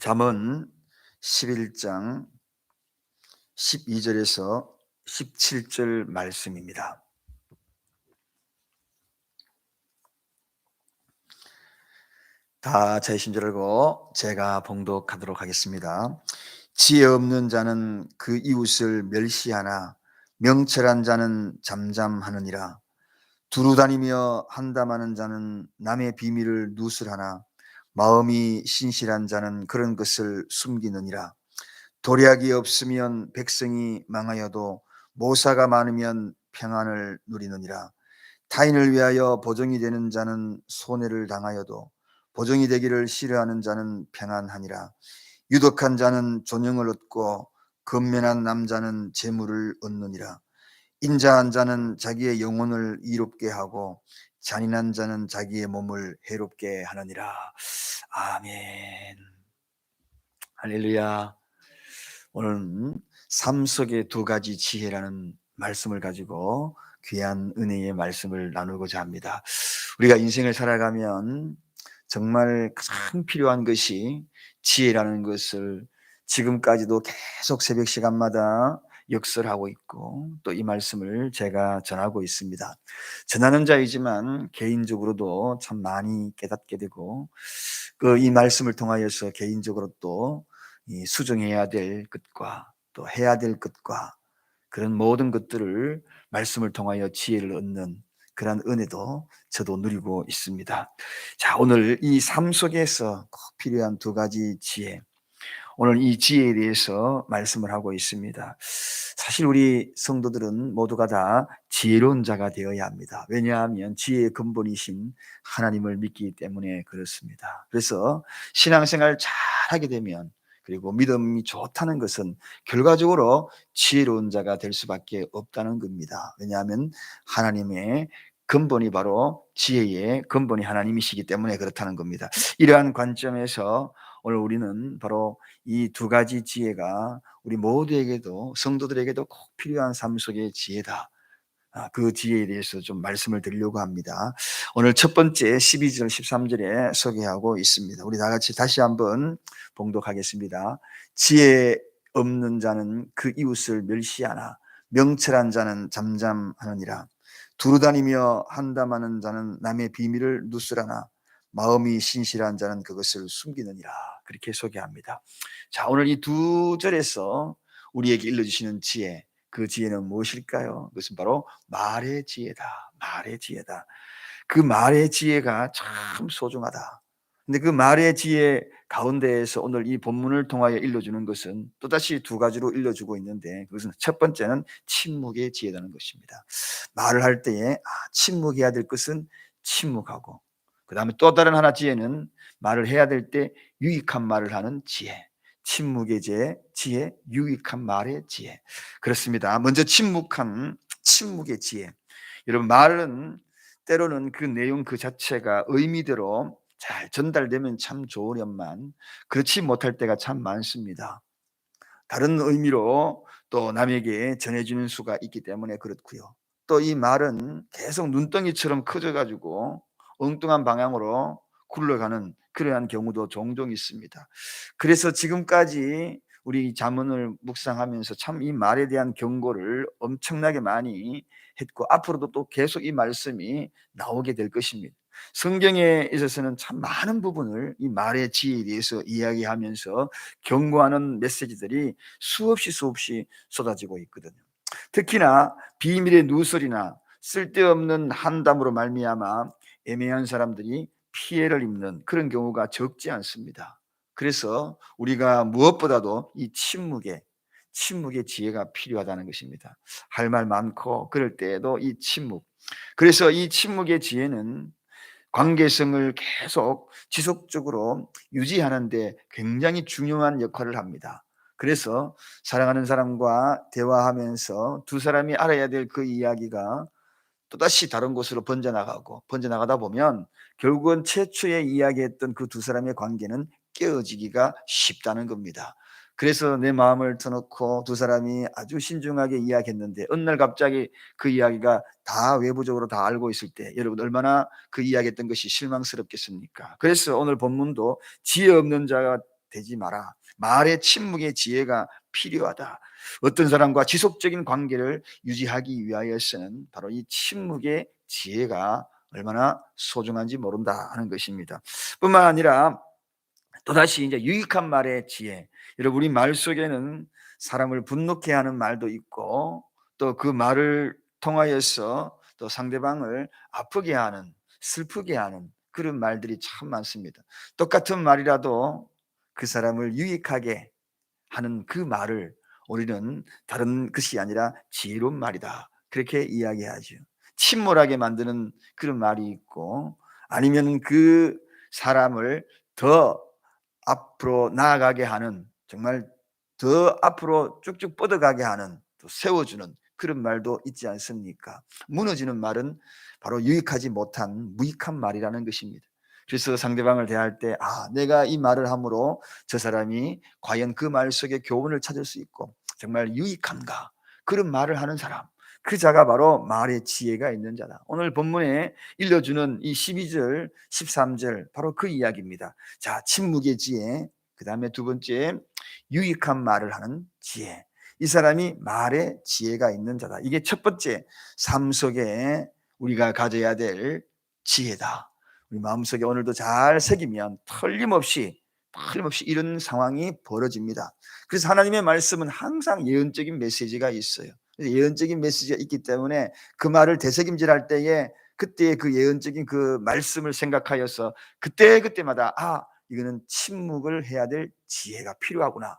잠언 11장 12절에서 17절 말씀입니다. 다 제신 줄 알고 제가 봉독하도록 하겠습니다. 지혜 없는 자는 그 이웃을 멸시하나 명철한 자는 잠잠하느니라. 두루 다니며 한담하는 자는 남의 비밀을 누설하나 마음이 신실한 자는 그런 것을 숨기느니라. 도략이 없으면 백성이 망하여도 모사가 많으면 평안을 누리느니라. 타인을 위하여 보정이 되는 자는 손해를 당하여도 보정이 되기를 싫어하는 자는 평안하니라. 유독한 자는 존영을 얻고 근면한 남자는 재물을 얻느니라. 인자한 자는 자기의 영혼을 이롭게 하고 잔인한 자는 자기의 몸을 해롭게 하느니라. 아멘. 할렐루야. 오늘은 삶 속의 두 가지 지혜라는 말씀을 가지고 귀한 은혜의 말씀을 나누고자 합니다. 우리가 인생을 살아가면 정말 가장 필요한 것이 지혜라는 것을 지금까지도 계속 새벽 시간마다 역설하고 있고 또 이 말씀을 제가 전하고 있습니다. 전하는 자이지만 개인적으로도 참 많이 깨닫게 되고 그 이 말씀을 통하여서 개인적으로 또 수정해야 될 것과 또 해야 될 것과 그런 모든 것들을 말씀을 통하여 지혜를 얻는 그러한 은혜도 저도 누리고 있습니다. 자, 오늘 이 삶 속에서 꼭 필요한 두 가지 지혜. 오늘 이 지혜에 대해서 말씀을 하고 있습니다. 사실 우리 성도들은 모두가 다 지혜로운 자가 되어야 합니다. 왜냐하면 지혜의 근본이신 하나님을 믿기 때문에 그렇습니다. 그래서 신앙생활 잘 하게 되면 그리고 믿음이 좋다는 것은 결과적으로 지혜로운 자가 될 수밖에 없다는 겁니다. 왜냐하면 하나님의 근본이 바로 지혜의 근본이 하나님이시기 때문에 그렇다는 겁니다. 이러한 관점에서 오늘 우리는 바로 이 두 가지 지혜가 우리 모두에게도 성도들에게도 꼭 필요한 삶 속의 지혜다. 아, 그 지혜에 대해서 좀 말씀을 드리려고 합니다. 오늘 첫 번째 12절 13절에 소개하고 있습니다. 우리 다 같이 다시 한번 봉독하겠습니다. 지혜 없는 자는 그 이웃을 멸시하나 명철한 자는 잠잠하느니라. 두루다니며 한담하는 자는 남의 비밀을 누스라나 마음이 신실한 자는 그것을 숨기느니라. 그렇게 소개합니다. 자, 오늘 이 두 절에서 우리에게 일러주시는 지혜, 그 지혜는 무엇일까요? 그것은 바로 말의 지혜다. 말의 지혜다. 그 말의 지혜가 참 소중하다. 근데 그 말의 지혜 가운데에서 오늘 이 본문을 통하여 일러주는 것은 또다시 두 가지로 일러주고 있는데 그것은 첫 번째는 침묵의 지혜라는 것입니다. 말을 할 때에 아, 침묵해야 될 것은 침묵하고 그 다음에 또 다른 하나 지혜는 말을 해야 될 때 유익한 말을 하는 지혜. 침묵의 지혜, 지혜, 유익한 말의 지혜. 그렇습니다. 먼저 침묵한 침묵의 지혜. 여러분 말은 때로는 그 내용 그 자체가 의미대로 잘 전달되면 참 좋으련만 그렇지 못할 때가 참 많습니다. 다른 의미로 또 남에게 전해주는 수가 있기 때문에 그렇고요. 또 이 말은 계속 눈덩이처럼 커져가지고 엉뚱한 방향으로 굴러가는 그러한 경우도 종종 있습니다. 그래서 지금까지 우리 자문을 묵상하면서 참 이 말에 대한 경고를 엄청나게 많이 했고 앞으로도 또 계속 이 말씀이 나오게 될 것입니다. 성경에 있어서는 참 많은 부분을 이 말의 지혜에 대해서 이야기하면서 경고하는 메시지들이 수없이 수없이 쏟아지고 있거든요. 특히나 비밀의 누설이나 쓸데없는 한담으로 말미암아 애매한 사람들이 피해를 입는 그런 경우가 적지 않습니다. 그래서 우리가 무엇보다도 이 침묵에 침묵의 지혜가 필요하다는 것입니다. 할 말 많고 그럴 때에도 이 침묵. 그래서 이 침묵의 지혜는 관계성을 계속 지속적으로 유지하는데 굉장히 중요한 역할을 합니다. 그래서 사랑하는 사람과 대화하면서 두 사람이 알아야 될 그 이야기가 또다시 다른 곳으로 번져나가고 번져나가다 보면 결국은 최초에 이야기했던 그 두 사람의 관계는 깨어지기가 쉽다는 겁니다. 그래서 내 마음을 터놓고 두 사람이 아주 신중하게 이야기했는데 어느 날 갑자기 그 이야기가 다 외부적으로 다 알고 있을 때 여러분 얼마나 그 이야기했던 것이 실망스럽겠습니까? 그래서 오늘 본문도 지혜 없는 자가 되지 마라. 말의 침묵의 지혜가 필요하다. 어떤 사람과 지속적인 관계를 유지하기 위하여서는 바로 이 침묵의 지혜가 얼마나 소중한지 모른다 하는 것입니다. 뿐만 아니라 또다시 이제 유익한 말의 지혜. 여러분 우리 말 속에는 사람을 분노케 하는 말도 있고 또 그 말을 통하여서 또 상대방을 아프게 하는 슬프게 하는 그런 말들이 참 많습니다. 똑같은 말이라도 그 사람을 유익하게 하는 그 말을 우리는 다른 것이 아니라 지혜로운 말이다. 그렇게 이야기하죠. 침몰하게 만드는 그런 말이 있고 아니면 그 사람을 더 앞으로 나아가게 하는 정말 더 앞으로 쭉쭉 뻗어가게 하는 또 세워주는 그런 말도 있지 않습니까? 무너지는 말은 바로 유익하지 못한 무익한 말이라는 것입니다. 그래서 상대방을 대할 때, 아, 내가 이 말을 함으로 저 사람이 과연 그 말 속에 교훈을 찾을 수 있고 정말 유익한가? 그런 말을 하는 사람. 그 자가 바로 말의 지혜가 있는 자다. 오늘 본문에 일러주는 이 12절, 13절, 바로 그 이야기입니다. 자, 침묵의 지혜. 그 다음에 두 번째, 유익한 말을 하는 지혜. 이 사람이 말의 지혜가 있는 자다. 이게 첫 번째 삶 속에 우리가 가져야 될 지혜다. 우리 마음속에 오늘도 잘 새기면 틀림없이 틀림없이 이런 상황이 벌어집니다. 그래서 하나님의 말씀은 항상 예언적인 메시지가 있어요. 예언적인 메시지가 있기 때문에 그 말을 되새김질할 때에 그때의 그 예언적인 그 말씀을 생각하여서 그때 그때마다 아 이거는 침묵을 해야 될 지혜가 필요하구나.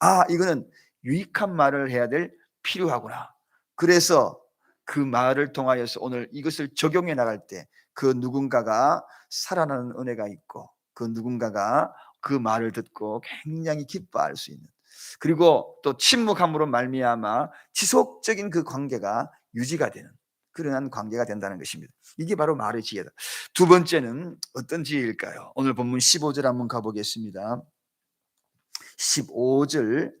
아 이거는 유익한 말을 해야 될 필요하구나. 그래서 그 말을 통하여서 오늘 이것을 적용해 나갈 때 그 누군가가 살아나는 은혜가 있고 그 누군가가 그 말을 듣고 굉장히 기뻐할 수 있는 그리고 또 침묵함으로 말미암아 지속적인 그 관계가 유지가 되는 그러한 관계가 된다는 것입니다. 이게 바로 말의 지혜다. 두 번째는 어떤 지혜일까요? 오늘 본문 15절 한번 가보겠습니다. 15절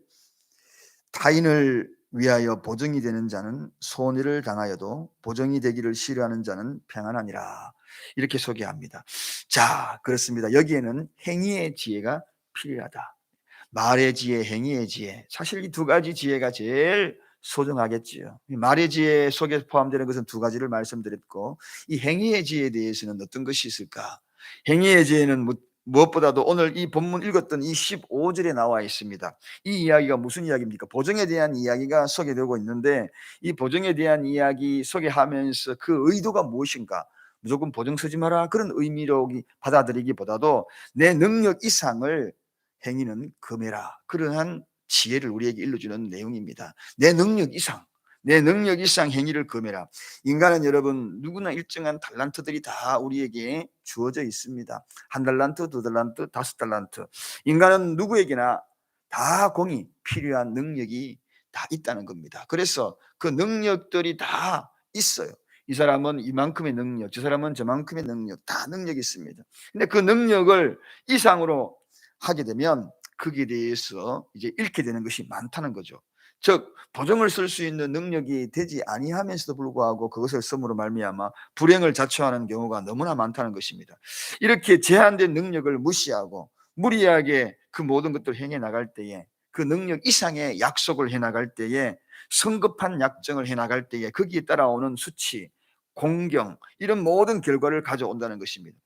타인을 위하여 보정이 되는 자는 손해를 당하여도 보정이 되기를 싫어하는 자는 평안하니라. 이렇게 소개합니다. 자, 그렇습니다. 여기에는 행위의 지혜가 필요하다. 말의 지혜, 행위의 지혜. 사실 이 두 가지 지혜가 제일 소중하겠지요. 말의 지혜 속에 포함되는 것은 두 가지를 말씀드렸고, 이 행위의 지혜에 대해서는 어떤 것이 있을까? 행위의 지혜는 뭐 무엇보다도 오늘 이 본문 읽었던 이 15절에 나와 있습니다. 이 이야기가 무슨 이야기입니까? 보정에 대한 이야기가 소개되고 있는데 이 보정에 대한 이야기 소개하면서 그 의도가 무엇인가? 무조건 보정 쓰지 마라 그런 의미로 받아들이기보다도 내 능력 이상을 행위는 금해라 그러한 지혜를 우리에게 일러주는 내용입니다. 내 능력 이상 내 능력 이상 행위를 금해라. 인간은 여러분 누구나 일정한 달란트들이 다 우리에게 주어져 있습니다. 한 달란트, 두 달란트, 다섯 달란트. 인간은 누구에게나 다 공이 필요한 능력이 다 있다는 겁니다. 그래서 그 능력들이 다 있어요. 이 사람은 이만큼의 능력, 저 사람은 저만큼의 능력, 다 능력이 있습니다. 근데 그 능력을 이상으로 하게 되면 거기에 대해서 이제 잃게 되는 것이 많다는 거죠. 즉 보정을 쓸 수 있는 능력이 되지 아니하면서도 불구하고 그것을 쓰므로 말미암아 불행을 자초하는 경우가 너무나 많다는 것입니다. 이렇게 제한된 능력을 무시하고 무리하게 그 모든 것들을 행해 나갈 때에 그 능력 이상의 약속을 해 나갈 때에 성급한 약정을 해 나갈 때에 거기에 따라오는 수치, 공경 이런 모든 결과를 가져온다는 것입니다.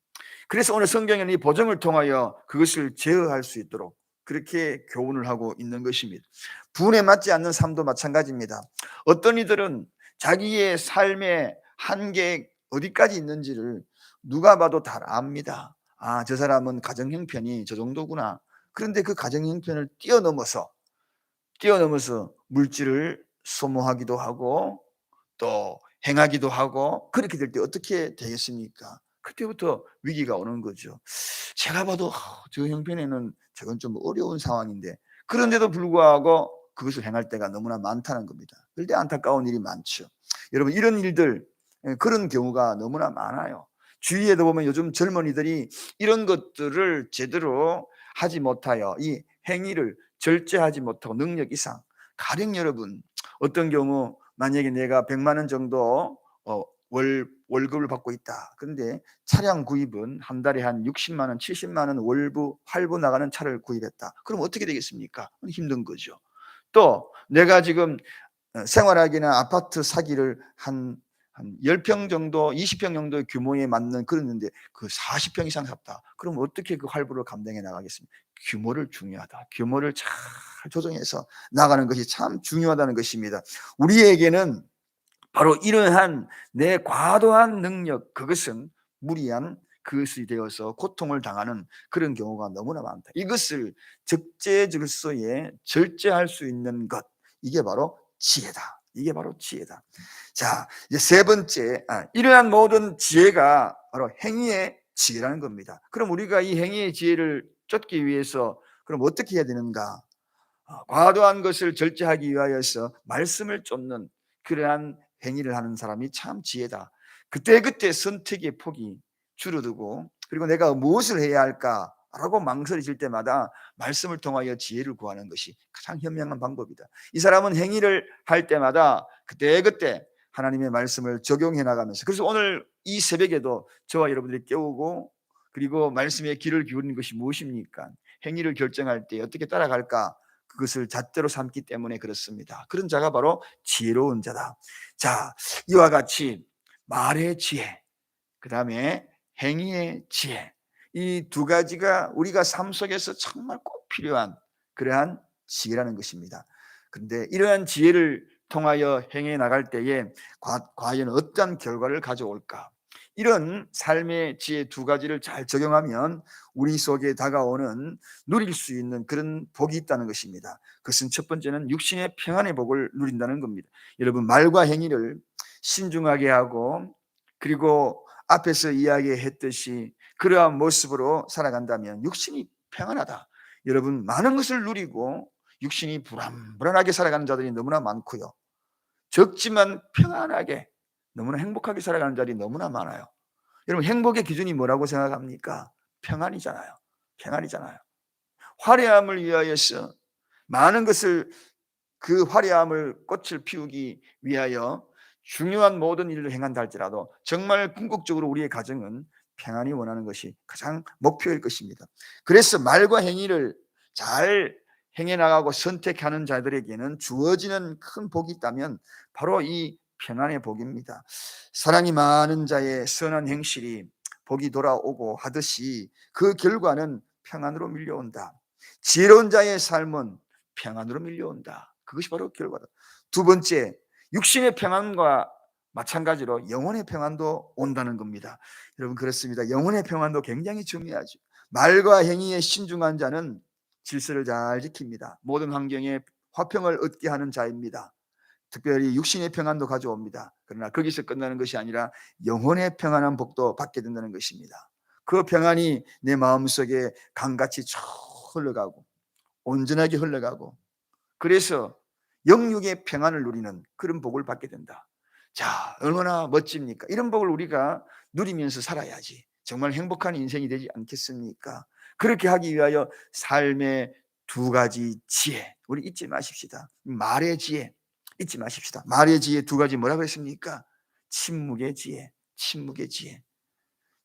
그래서 오늘 성경에는 이 보정을 통하여 그것을 제어할 수 있도록 그렇게 교훈을 하고 있는 것입니다. 분에 맞지 않는 삶도 마찬가지입니다. 어떤 이들은 자기의 삶의 한계 어디까지 있는지를 누가 봐도 다 압니다. 아, 저 사람은 가정 형편이 저 정도구나. 그런데 그 가정 형편을 뛰어넘어서 뛰어넘어서 물질을 소모하기도 하고 또 행하기도 하고 그렇게 될 때 어떻게 되겠습니까? 그때부터 위기가 오는 거죠. 제가 봐도 저 형편에는 저건 좀 어려운 상황인데 그런데도 불구하고 그것을 행할 때가 너무나 많다는 겁니다. 때 안타까운 일이 많죠. 여러분 이런 일들 예, 그런 경우가 너무나 많아요. 주위에도 보면 요즘 젊은이들이 이런 것들을 제대로 하지 못하여 이 행위를 절제하지 못하고 능력 이상 가령 여러분 어떤 경우 만약에 내가 100만 원 정도 어, 월 월급을 받고 있다. 그런데 차량 구입은 한 달에 한 60만 원, 70만 원 월부 할부 나가는 차를 구입했다. 그럼 어떻게 되겠습니까? 힘든 거죠. 또 내가 지금 어, 생활하기나 아파트 사기를 한, 한 10평 정도, 20평 정도 규모에 맞는 그랬는데 그 40평 이상 샀다. 그럼 어떻게 그 할부를 감당해 나가겠습니까? 규모를 중요하다. 규모를 잘 조정해서 나가는 것이 참 중요하다는 것입니다. 우리에게는 바로 이러한 내 과도한 능력, 그것은 무리한 그것이 되어서 고통을 당하는 그런 경우가 너무나 많다. 이것을 적재적소에 절제할 수 있는 것, 이게 바로 지혜다. 이게 바로 지혜다. 자, 이제 세 번째, 아, 이러한 모든 지혜가 바로 행위의 지혜라는 겁니다. 그럼 우리가 이 행위의 지혜를 쫓기 위해서 그럼 어떻게 해야 되는가? 아, 과도한 것을 절제하기 위하여서 말씀을 쫓는 그러한 행위를 하는 사람이 참 지혜다. 그때그때 선택의 폭이 줄어들고 그리고 내가 무엇을 해야 할까? 라고 망설여질 때마다 말씀을 통하여 지혜를 구하는 것이 가장 현명한 방법이다. 이 사람은 행위를 할 때마다 그때그때 하나님의 말씀을 적용해 나가면서 그래서 오늘 이 새벽에도 저와 여러분들이 깨우고 그리고 말씀에 귀를 기울이는 것이 무엇입니까? 행위를 결정할 때 어떻게 따라갈까? 그것을 잣대로 삼기 때문에 그렇습니다. 그런 자가 바로 지혜로운 자다. 자, 이와 같이 말의 지혜, 그 다음에 행위의 지혜, 이 두 가지가 우리가 삶 속에서 정말 꼭 필요한 그러한 지혜라는 것입니다. 그런데 이러한 지혜를 통하여 행해 나갈 때에 과연 어떤 결과를 가져올까? 이런 삶의 지혜 두 가지를 잘 적용하면 우리 속에 다가오는 누릴 수 있는 그런 복이 있다는 것입니다. 그것은 첫 번째는 육신의 평안의 복을 누린다는 겁니다. 여러분 말과 행위를 신중하게 하고 그리고 앞에서 이야기했듯이 그러한 모습으로 살아간다면 육신이 평안하다. 여러분 많은 것을 누리고 육신이 불안 불안하게 살아가는 자들이 너무나 많고요. 적지만 평안하게 너무나 행복하게 살아가는 자리 너무나 많아요. 여러분 행복의 기준이 뭐라고 생각합니까? 평안이잖아요. 평안이잖아요. 화려함을 위하여서 많은 것을 그 화려함을 꽃을 피우기 위하여 중요한 모든 일을 행한다 할지라도 정말 궁극적으로 우리의 가정은 평안이 원하는 것이 가장 목표일 것입니다. 그래서 말과 행위를 잘 행해 나가고 선택하는 자들에게는 주어지는 큰 복이 있다면 바로 이 평안의 복입니다. 사랑이 많은 자의 선한 행실이 복이 돌아오고 하듯이 그 결과는 평안으로 밀려온다. 지혜로운 자의 삶은 평안으로 밀려온다. 그것이 바로 결과다. 두 번째, 육신의 평안과 마찬가지로 영혼의 평안도 온다는 겁니다. 여러분 그렇습니다. 영혼의 평안도 굉장히 중요하죠. 말과 행위에 신중한 자는 질서를 잘 지킵니다. 모든 환경에 화평을 얻게 하는 자입니다. 특별히 육신의 평안도 가져옵니다. 그러나 거기서 끝나는 것이 아니라 영혼의 평안한 복도 받게 된다는 것입니다. 그 평안이 내 마음속에 강같이 쭉 흘러가고 온전하게 흘러가고 그래서 영육의 평안을 누리는 그런 복을 받게 된다. 자, 얼마나 멋집니까? 이런 복을 우리가 누리면서 살아야지. 정말 행복한 인생이 되지 않겠습니까? 그렇게 하기 위하여 삶의 두 가지 지혜, 우리 잊지 마십시다. 말의 지혜, 잊지 마십시다. 말의 지혜 두 가지 뭐라고 했습니까? 침묵의 지혜, 침묵의 지혜.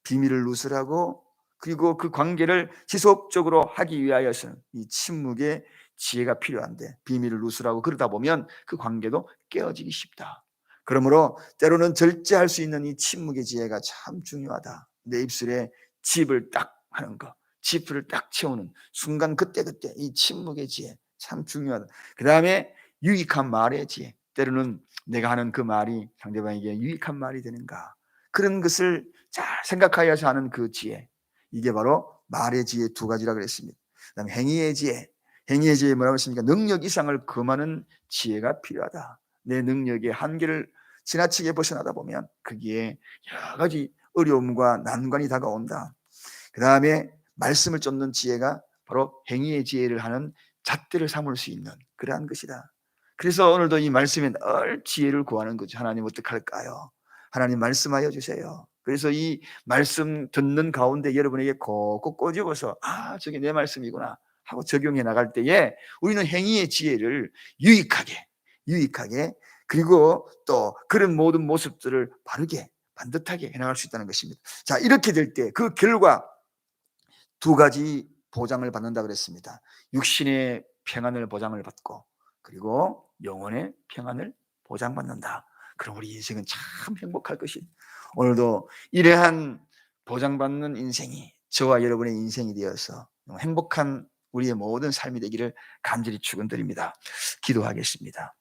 비밀을 누설하고 그리고 그 관계를 지속적으로 하기 위하여서는 이 침묵의 지혜가 필요한데 비밀을 누설하고 그러다 보면 그 관계도 깨어지기 쉽다. 그러므로 때로는 절제할 수 있는 이 침묵의 지혜가 참 중요하다. 내 입술에 칩을 딱 하는 거, 지프를 딱 채우는 순간 그때그때 이 침묵의 지혜 참 중요하다. 그 다음에 유익한 말의 지혜. 때로는 내가 하는 그 말이 상대방에게 유익한 말이 되는가. 그런 것을 잘 생각하여서 하는 그 지혜. 이게 바로 말의 지혜 두 가지라 그랬습니다. 그 다음 행위의 지혜. 행위의 지혜 뭐라고 했습니까? 능력 이상을 금하는 지혜가 필요하다. 내 능력의 한계를 지나치게 벗어나다 보면 거기에 여러 가지 어려움과 난관이 다가온다. 그 다음에 말씀을 쫓는 지혜가 바로 행위의 지혜를 하는 잣대를 삼을 수 있는 그러한 것이다. 그래서 오늘도 이 말씀에 늘 지혜를 구하는 거죠. 하나님 어떡할까요? 하나님 말씀하여 주세요. 그래서 이 말씀 듣는 가운데 여러분에게 꼭꼭 꼬집어서 아 저게 내 말씀이구나 하고 적용해 나갈 때에 우리는 행위의 지혜를 유익하게 유익하게 그리고 또 그런 모든 모습들을 바르게 반듯하게 해나갈 수 있다는 것입니다. 자, 이렇게 될 때 그 결과 두 가지 보장을 받는다 그랬습니다. 육신의 평안을 보장을 받고 그리고 영혼의 평안을 보장받는다. 그럼 우리 인생은 참 행복할 것이. 오늘도 이러한 보장받는 인생이 저와 여러분의 인생이 되어서 행복한 우리의 모든 삶이 되기를 간절히 축원드립니다. 기도하겠습니다.